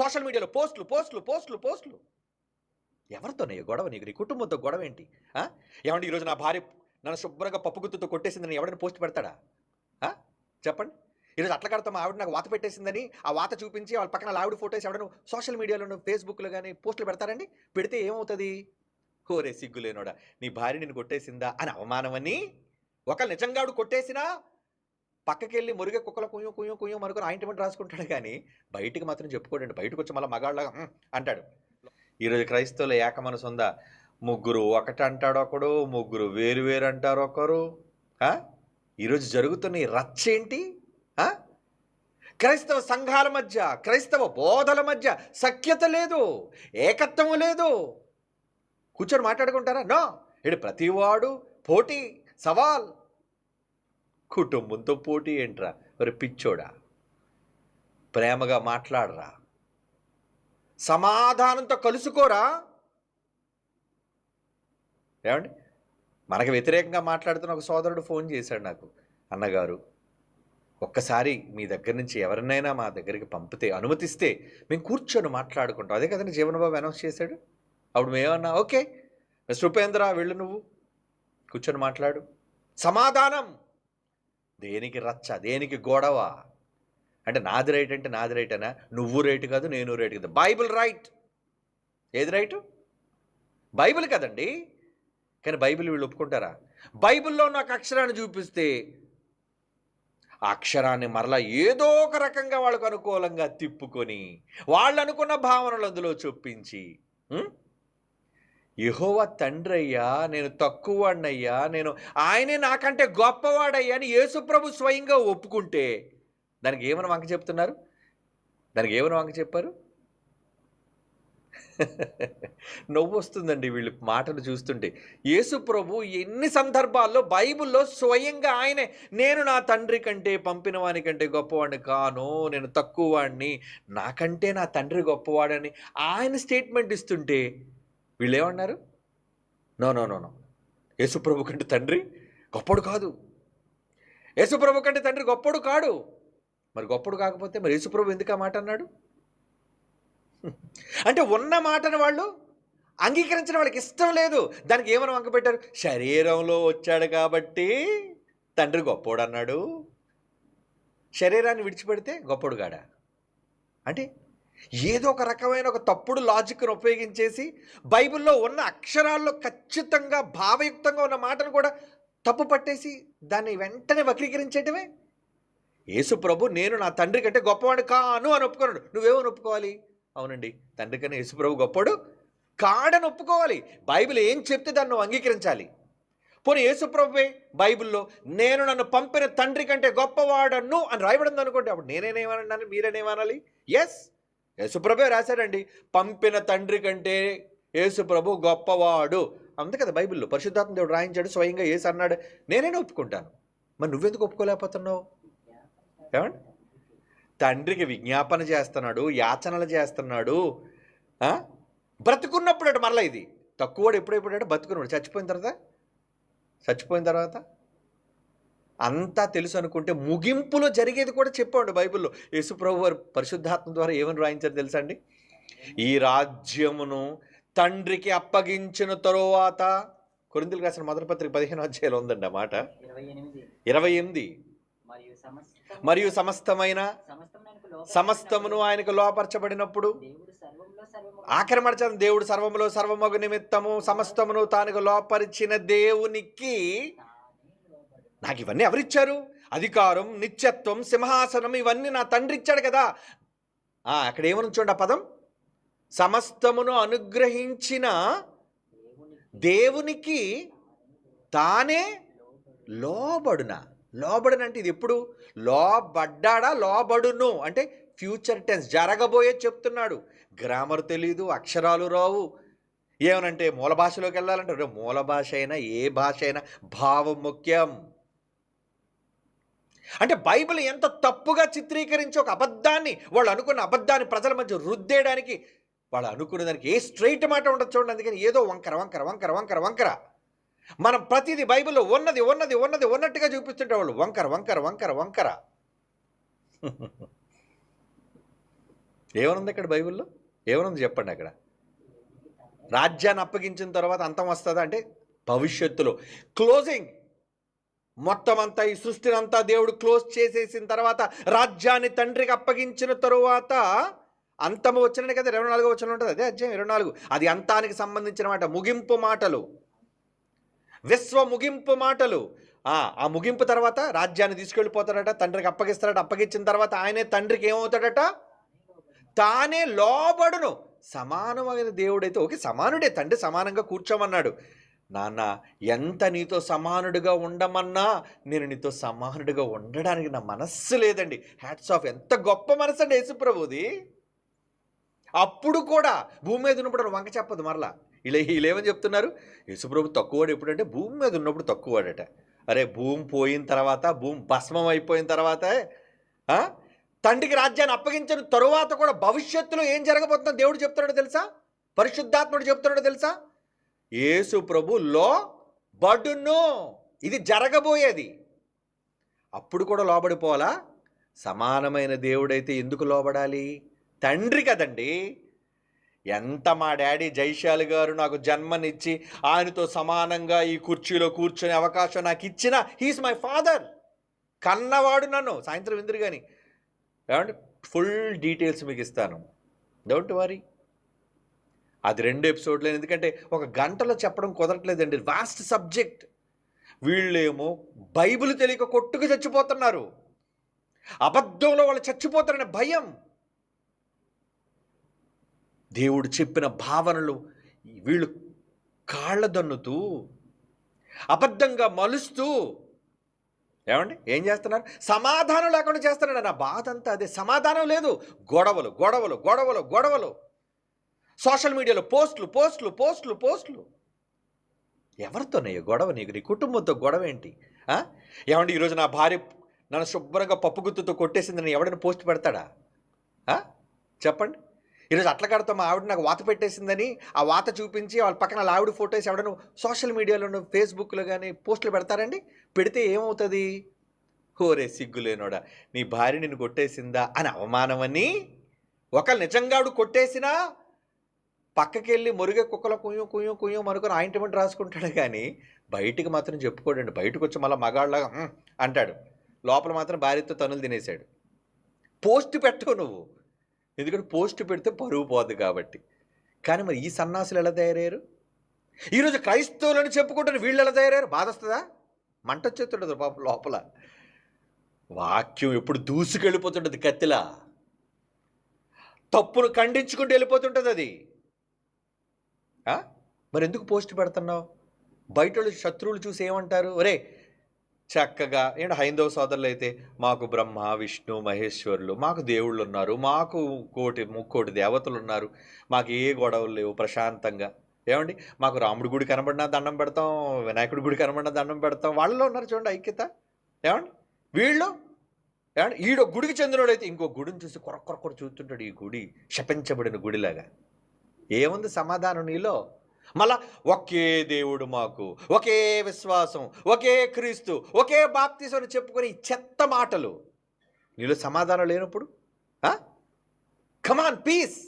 Social మీడియాలో పోస్టులు పోస్టులు పోస్టులు పోస్టులు. ఎవరితోనే గొడవ నీకు? నీ కుటుంబంతో గొడవ ఏంటి? ఏమంటే ఈరోజు నా భార్య నన్ను శుభ్రంగా పప్పు గుత్తుతో కొట్టేసిందని ఎవడైనా పోస్ట్ పెడతాడా? ఆ? చెప్పండి. ఈరోజు అట్ల కడతాం ఆవిడ నాకు వాత పెట్టేసిందని ఆ వాత చూపించి వాళ్ళ పక్కన ఆవిడ ఫోటోస్ ఎవడను సోషల్ మీడియాలో ఫేస్బుక్లో కానీ పోస్టులు పెడతారండి? పెడితే ఏమవుతుంది? హోరే సిగ్గులేనోడా నీ భార్య నిన్ను కొట్టేసిందా అని అవమానమని? ఒక నిజంగా ఆవిడ కొట్టేసినా పక్కకెళ్ళి మురిగే కుక్కల కుయ్యం కుయ్యం కుయ్యం అనుకుని ఆయింట్మెంట్ రాసుకుంటాడు కానీ బయటికి మాత్రం చెప్పుకోడండి. బయటకు వచ్చి మళ్ళీ మగాళ్ళగా అంటాడు. ఈరోజు క్రైస్తవుల ఏక మనసు ఉందా? ముగ్గురు ఒకటి అంటాడు ఒకడు ముగ్గురు వేరు వేరు అంటారు ఒకరు. ఈరోజు జరుగుతున్న ఈ రచ్చ ఏంటి? క్రైస్తవ సంఘాల మధ్య క్రైస్తవ బోధల మధ్య సఖ్యత లేదు ఏకత్వం లేదు. కూర్చొని మాట్లాడుకుంటారా? నో. ఇడు ప్రతివాడు పోటీ సవాల్ కుటుంబంతో పోటీ ఏంట్రా? మరి పిచ్చోడా. ప్రేమగా మాట్లాడరా. సమాధానంతో కలుసుకోరా. ఏమండి? మనకు వ్యతిరేకంగా మాట్లాడుతున్న ఒక సోదరుడు ఫోన్ చేశాడు నాకు అన్నగారు. ఒక్కసారి మీ దగ్గర నుంచి ఎవరినైనా మా దగ్గరికి పంపితే అనుమతిస్తే మేము కూర్చొని మాట్లాడుకుంటాం. అదే కదండి జీవనబాబు అనౌన్స్ చేశాడు. అప్పుడు మేమన్నా ఓకే మిస్టర్ ఉపేంద్ర వెళ్ళు నువ్వు. కూర్చొని మాట్లాడు. సమాధానం! దేనికి రచ్చ దేనికి గొడవ? అంటే నాది రైట్ అంటే నాది రైట్ అనా నువ్వు రైట్ కాదు నేను రైట్ కాదు. Bible right. ఏది రైటు? బైబిల్ కదండి. కానీ బైబిల్ వీళ్ళు ఒప్పుకుంటారా? బైబిల్లో నాకు అక్షరాన్ని చూపిస్తే ఆ అక్షరాన్ని మరలా ఏదో ఒక రకంగా వాళ్ళకు అనుకూలంగా తిప్పుకొని వాళ్ళు అనుకున్న భావనలు అందులో చొప్పించి యహోవ తండ్రి అయ్యా నేను తక్కువవాడినయ్యా నేను ఆయనే నాకంటే గొప్పవాడయ్యా అని యేసుప్రభు స్వయంగా ఒప్పుకుంటే దానికి ఏమని వంక చెప్తున్నారు? దానికి ఏమని వంక చెప్పారు? నవ్వు వస్తుందండి వీళ్ళు మాటలు చూస్తుంటే. యేసు ప్రభు ఎన్ని సందర్భాల్లో బైబిల్లో స్వయంగా ఆయనే నేను నా తండ్రి కంటే పంపిన వాని కంటే గొప్పవాడిని కాను నేను తక్కువ వాడిని నాకంటే నా తండ్రి గొప్పవాడని ఆయన స్టేట్మెంట్ ఇస్తుంటే వీళ్ళు ఏమన్నారు నో నో నో నో యేసుప్రభు కంటే తండ్రి గొప్పడు కాదు. యేసుప్రభు కంటే తండ్రి గొప్పడు కాడు. మరి గొప్పడు కాకపోతే మరి యేసుప్రభు ఎందుకు ఆ మాట అన్నాడు? అంటే ఉన్న మాటను వాళ్ళు అంగీకరించడం వాళ్ళకి ఇష్టం లేదు. దానికి ఏమని వంక పెట్టారు? శరీరంలో వచ్చాడు కాబట్టి తండ్రి గొప్పోడు అన్నాడు. శరీరాన్ని విడిచిపెడితే గొప్పడు గాడా అంటే ఏదో ఒక రకమైన ఒక తప్పుడు లాజిక్ను ఉపయోగించేసి బైబిల్లో ఉన్న అక్షరాల్లో ఖచ్చితంగా భావయుక్తంగా ఉన్న మాటను కూడా తప్పు పట్టేసి దాన్ని వెంటనే వక్రీకరించేయటమే? యేసు ప్రభు నేను నా తండ్రి కంటే గొప్పవాడు కాను అని ఒప్పుకున్నాడు. నువ్వేమని ఒప్పుకోవాలి? అవునండి. తండ్రి కన్నా యేసు ప్రభు గొప్పడు? కాడని ఒప్పుకోవాలి. బైబిల్ ఏం చెప్తే దాన్ని నువ్వు అంగీకరించాలి. పోనీ యేసుప్రభువే బైబిల్లో నేను నన్ను పంపిన తండ్రి కంటే గొప్పవాడను అని రాయబడింది అనుకోండి అప్పుడు నేనేనేమన్నాను? మీరేనేమనాలి? ఎస్ యేసుప్రభే రాశాడండి పంపిన తండ్రి కంటే యేసుప్రభు గొప్పవాడు. అంతే కదా బైబిల్లో పరిశుద్ధాత్మ దేవుడు రాయించాడు స్వయంగా ఏసు అన్నాడు నేనే ఒప్పుకుంటాను. మరి నువ్వెందుకు ఒప్పుకోలేకపోతున్నావు? ఏమండి? తండ్రికి విజ్ఞాపన చేస్తున్నాడు యాచనలు చేస్తున్నాడు బ్రతుకున్నప్పుడు మరలా ఇది. తక్కువడు ఎప్పుడెప్పుడు బతుకున్నాడు. చచ్చిపోయిన తర్వాత? చచ్చిపోయిన తర్వాత? అంతా తెలుసు అనుకుంటే ముగింపులో జరిగేది కూడా చెప్పండి బైబిల్లో. యేసుప్రభు వారు పరిశుద్ధాత్మ ద్వారా ఏమని రాయించారు తెలుసా అండి? ఈ రాజ్యమును తండ్రికి అప్పగించిన తరువాత కొరిందులు రాసిన మొదటి పత్రిక పదిహేను అధ్యాయులు ఉందండి ఆ మాట. ఇరవై ఎనిమిది. మరియు సమస్త మరియు సమస్తమైన సమస్తమును ఆయనకు లోపరచబడినప్పుడు ఆఖరి మరచాను దేవుడు సర్వములో సర్వమగు నిమిత్తము సమస్తమును తానుకు లోపరిచిన దేవునికి. నాకు ఇవన్నీ ఎవరిచ్చారు? అధికారం నిత్యత్వం సింహాసనం ఇవన్నీ నా తండ్రి ఇచ్చాడు కదా. అక్కడ ఏమని చూడండి ఆ పదం? సమస్తమును అనుగ్రహించిన దేవునికి తానే లోబడున? లోబడున అంటే ఇది ఎప్పుడు? లోబడ్డాడా? లోబడును. అంటే ఫ్యూచర్ టెన్స్ జరగబోయే చెప్తున్నాడు. గ్రామర్ తెలీదు అక్షరాలు రావు. ఏమనంటే మూల భాషలోకి వెళ్ళాలంటే మూల భాష అయినా ఏ భాష అయినా భావం ముఖ్యం అంటే బైబిల్ ఎంత తప్పుగా చిత్రీకరించి ఒక అబద్ధాన్ని వాళ్ళు అనుకున్న అబద్ధాన్ని ప్రజల మధ్య రుద్దేయడానికి వాళ్ళు అనుకున్న దానికి ఏ స్ట్రైట్ మాట ఉండదు చూడండి అందుకని ఏదో వంకర వంకర వంకర వంకర వంకర. మనం ప్రతిదీ బైబిల్లో ఉన్నది ఉన్నది ఉన్నది ఉన్నట్టుగా చూపిస్తుంటే వాళ్ళు వంకర వంకర వంకర వంకర. ఏమనుంది ఇక్కడ బైబిల్లో? ఏమనుంది చెప్పండి అక్కడ? రాజ్యాన్ని అప్పగించిన తర్వాత అంతం వస్తుందా అంటే భవిష్యత్తులో. క్లోజింగ్ మొత్తం అంతా ఈ సృష్టిని అంతా దేవుడు క్లోజ్ చేసేసిన తర్వాత రాజ్యాన్ని తండ్రికి అప్పగించిన తరువాత అంతము వచ్చిన కదా ఇరవై నాలుగు వచ్చిన ఉంటుంది అదే అధ్యాయం ఇరవై నాలుగు. అది అంతానికి సంబంధించిన మాట ముగింపు మాటలు. విశ్వ ముగింపు మాటలు. ఆ ఆ ముగింపు తర్వాత రాజ్యాన్ని తీసుకెళ్ళిపోతాడట తండ్రికి అప్పగిస్తాడట అప్పగించిన తర్వాత ఆయనే తండ్రికి ఏమవుతాడట? తానే లోబడును. సమానమైన దేవుడైతే ఓకే సమానుడే తండ్రి సమానంగా కూర్చోమన్నాడు. నాన్న ఎంత నీతో సమానుడిగా ఉండమన్నా నేను నీతో సమానుడిగా ఉండడానికి నా మనస్సు లేదండి. హ్యాట్స్ ఆఫ్ ఎంత గొప్ప మనసు అండి యేసుప్రభుది అప్పుడు కూడా భూమి మీద ఉన్నప్పుడు వంక చెప్పదు మరలా. ఇలా వీళ్ళేమని చెప్తున్నారు? యేసుప్రభు తక్కువవాడు ఎప్పుడంటే భూమి మీద ఉన్నప్పుడు తక్కువవాడట. అరే భూమి పోయిన తర్వాత భూమి భస్మం అయిపోయిన తర్వాత తండ్రికి రాజ్యాన్ని అప్పగించిన తరువాత కూడా భవిష్యత్తులో ఏం జరగబోతుందో దేవుడు చెప్తున్నాడో తెలుసా? పరిశుద్ధాత్ముడు చెప్తున్నాడో తెలుసా? యేసు ప్రభు లో ఇది జరగబోయేది. అప్పుడు కూడా లోబడిపోవాలా? సమానమైన దేవుడైతే ఎందుకు లోబడాలి? తండ్రి కదండి. ఎంత మా డాడీ జైశాల్ గారు నాకు జన్మనిచ్చి ఆయనతో సమానంగా ఈ కుర్చీలో కూర్చొని అవకాశం నాకు ఇచ్చిన హీస్ మై ఫాదర్ కన్నవాడు నన్ను సాయంత్రం విందురు కానీ ఏమంటే ఫుల్ డీటెయిల్స్ మీకు ఇస్తాను. డోంట్ వరీ అది రెండు ఎపిసోడ్లే ఎందుకంటే ఒక గంటలో చెప్పడం కుదరట్లేదండి. వాస్ట్ సబ్జెక్ట్ వీళ్ళేమో బైబిల్ తెలియక కొట్టుకు చచ్చిపోతున్నారు. అబద్ధంలో వాళ్ళు చచ్చిపోతారనే భయం. దేవుడు చెప్పిన భావనలు వీళ్ళు కాళ్ళ దన్నుతూ అబద్ధంగా మలుస్తూ ఏమండి? ఏం చేస్తున్నారు? సమాధానం లేకుండా చేస్తున్నాడు. నా బాధ అంతా అదే. సమాధానం లేదు. గొడవలు గొడవలు గొడవలు గొడవలు. సోషల్ మీడియాలో పోస్టులు పోస్టులు పోస్టులు పోస్టులు. ఎవరితోనయ్యో గొడవ నీకు? నీ కుటుంబంతో గొడవ ఏంటి? ఏమండి ఈరోజు నా భార్య నన్ను శుభ్రంగా పప్పు గుత్తుతో కొట్టేసిందని ఎవడైనా పోస్ట్ పెడతాడా? చెప్పండి. ఈరోజు అట్ల కడతా మా ఆవిడ నాకు వాత పెట్టేసిందని ఆ వాత చూపించి వాళ్ళ పక్కన వాళ్ళ ఆవిడ ఫోటోస్ ఎవడను సోషల్ మీడియాలోనూ ఫేస్బుక్లో కానీ పోస్టులు పెడతారండి? పెడితే ఏమవుతుంది? హోరే సిగ్గులేనోడా నీ భార్య నిన్ను కొట్టేసిందా అని అవమానమని? ఒకళ్ళు నిజంగా ఆవిడ పక్కకెళ్ళి మురిగే కుక్కల కుయ్యం కుయ్యం కుయ్యం అనుకుని ఆయింట్మెంట్ రాసుకుంటాడు కానీ బయటికి మాత్రం చెప్పుకోడండి. బయటకు వచ్చి మళ్ళీ మగాళ్ళగా అంటాడు. లోపల మాత్రం భార్యతో తనులు తినేశాడు. పోస్ట్ పెట్టవు నువ్వు. ఎందుకంటే పోస్ట్ పెడితే పరువు పోదు కాబట్టి. కానీ మరి ఈ సన్నాసులు ఎలా తయారయ్యారు? ఈరోజు క్రైస్తవులని చెప్పుకుంటున్న వీళ్ళు ఎలా తయారయ్యారు? బాధస్తుందా? మంట వచ్చేస్తుంటుంది పాప లోపల. వాక్యం ఎప్పుడు దూసుకెళ్ళిపోతుంటుంది కత్తిలా. తప్పును ఖండించుకుంటూ వెళ్ళిపోతుంటుంది అది. మరి ఎందుకు పోస్ట్ పెడుతున్నావు? బయట శత్రువులు చూసి ఏమంటారు? ఒరే చక్కగా ఏంటి హైందవ సోదరులు అయితే మాకు బ్రహ్మ విష్ణు మహేశ్వరులు మాకు దేవుళ్ళు ఉన్నారు మాకు కోటి ముక్కోటి దేవతలు ఉన్నారు మాకు ఏ గొడవలు లేవు ప్రశాంతంగా. ఏమండి? మాకు రాముడి గుడి కనబడినా దండం పెడతాం వినాయకుడి గుడి కనబడినా దండం పెడతాం వాళ్ళలో ఉన్నారు చూడండి ఐక్యత. ఏమండి? వీళ్ళు? ఏమండి? ఈడో గుడికి చెందినోడు అయితే ఇంకో గుడిని చూసి కొర కొర కొర చూస్తుంటాడు ఈ గుడి శపించబడిన గుడిలాగా. ఏముంది సమాధానం నీలో? మళ్ళా ఒకే దేవుడు మాకు ఒకే విశ్వాసం ఒకే క్రీస్తు ఒకే బాప్తీసం అని చెప్పుకునే చెత్త మాటలు. నీలో సమాధానం లేనప్పుడు కమాన్ పీస్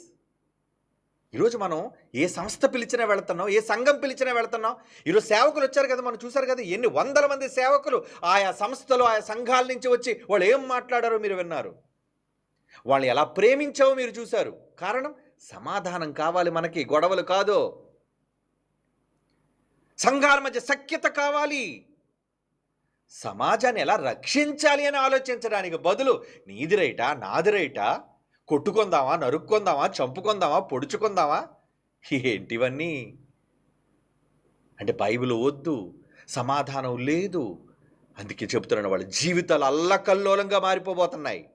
ఈరోజు మనం ఏ సంస్థ పిలిచినా వెళుతున్నాం ఏ సంఘం పిలిచినా వెళుతున్నాం ఈరోజు సేవకులు వచ్చారు కదా మనం చూసారు కదా ఎన్ని వందల మంది సేవకులు ఆయా సంస్థలు ఆయా సంఘాల నుంచి వచ్చి వాళ్ళు ఏం మాట్లాడారో మీరు విన్నారు. వాళ్ళు ఎలా ప్రేమించావో మీరు చూశారు. కారణం సమాధానం కావాలి మనకి గొడవలు కాదు. సంఘాల మధ్య సఖ్యత కావాలి. సమాజాన్ని ఎలా రక్షించాలి అని ఆలోచించడానికి బదులు నీది రైట నాది రైటా? కొట్టుకుందామా నరుక్కుందామా చంపుకుందామా పొడుచుకుందామా? ఏంటివన్నీ? అంటే బైబిల్ వద్దు సమాధానం లేదు. అందుకే చెబుతున్నాను వాళ్ళ జీవితాలు అల్లకల్లోలంగా మారిపోబోతున్నాయి.